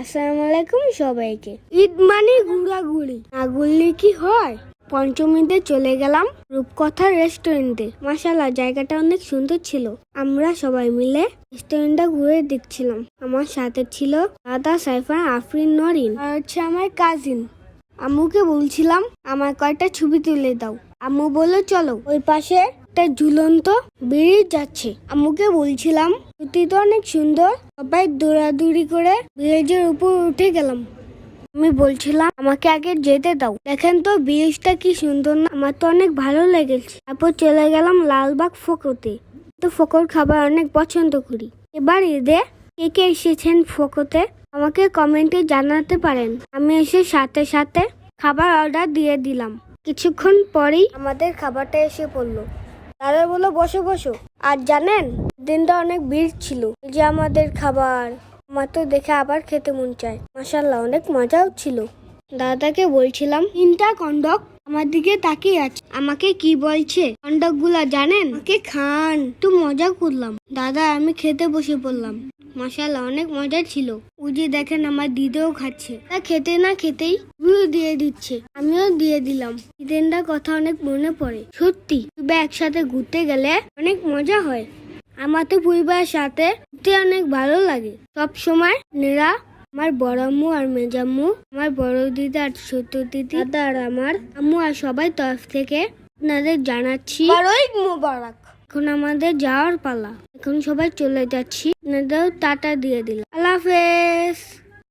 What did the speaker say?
আসসালামু আলাইকুম সবাইকে। ঈদ মানে ঘোরাঘুরি। না ঘুরলে কি হয়? পঞ্চমীতে চলে গেলাম রূপকথা রেস্টুরেন্টে। মাসাল্লাহ জায়গাটা অনেক সুন্দর ছিল। আমরা সবাই মিলে রেস্টুরেন্টটা ঘুরে দেখছিলাম। আমার সাথে ছিল দাদা সাইফা আফরিন, নরিন আর হচ্ছে আমার কাজিন আম্মুকে বলছিলাম আমার কয়টা ছবি তুলে দাও। আম্মু বলল, চলো। ওই পাশে একটা ঝুলন্ত ব্রিজ যাচ্ছে। আম্মুকে বলছিলাম, সত্যি তো অনেক সুন্দর। সবাই দৌড়াদৌড়ি করে ব্রিজের উপর উঠে গেলাম। আমি বলছিলাম, আমাকে আগে যেতে দাও। দেখেন তো ব্রিজটা কি সুন্দর না। আমার তো অনেক ভালো লেগেছে। তারপর চলে গেলাম লালবাগ ফোকতে। তো ফোকর খাবার অনেক পছন্দ করি। এবার ঈদে কে কে এসেছেন ফোকতে, আমাকে কমেন্টে জানাতে পারেন। আমি এসে সাথে সাথে খাবার অর্ডার দিয়ে দিলাম। কিছুক্ষণ পরেই আমাদের খাবারটা এসে পড়ল। দাদা বলল, বসো বসো। আর জানেন, দিনটা অনেক ভিড় ছিল। যে আমাদের খাবার, আমার তো দেখে আবার খেতে মন চায়। মাসাল্লাহ অনেক মজাও ছিল। দাদাকে বলছিলাম, তিনটা কন্ডক আমার দিকে তাকিয়ে আছে। আমাকে কি বলছে? কন্ডকগুলা জানেন? আমাকে খান। একটু মজা করলাম। দাদা, আমি খেতে বসে পড়লাম। মাসাল্লাহ অনেক মজা ছিল। উজি দেখেন আমার দিদিও খাচ্ছে। তা খেতে না খেতেই ভিউ দিয়ে দিচ্ছে। আমিও দিয়ে দিলাম। দিদিনটার কথা অনেক মনে পড়ে। সত্যি তবে একসাথে ঘুরতে গেলে অনেক মজা হয়। আমার তো পরিবারের সাথে ঘুরতে অনেক ভালো লাগে। সব সময় নেরা, আমার বড় আম্মু আর মেজাম্মু, আমার বড় দিদি আর ছোট দিদি, দাদা আর আমার আম্মু আর সবাই তরফ থেকে আপনাদের জানাচ্ছি। মোবারক। এখন আমাদের যাওয়ার পালা। এখন সবাই চলে যাচ্ছি। টাটা দিয়ে দিলাম। আল্লাহ হাফেজ।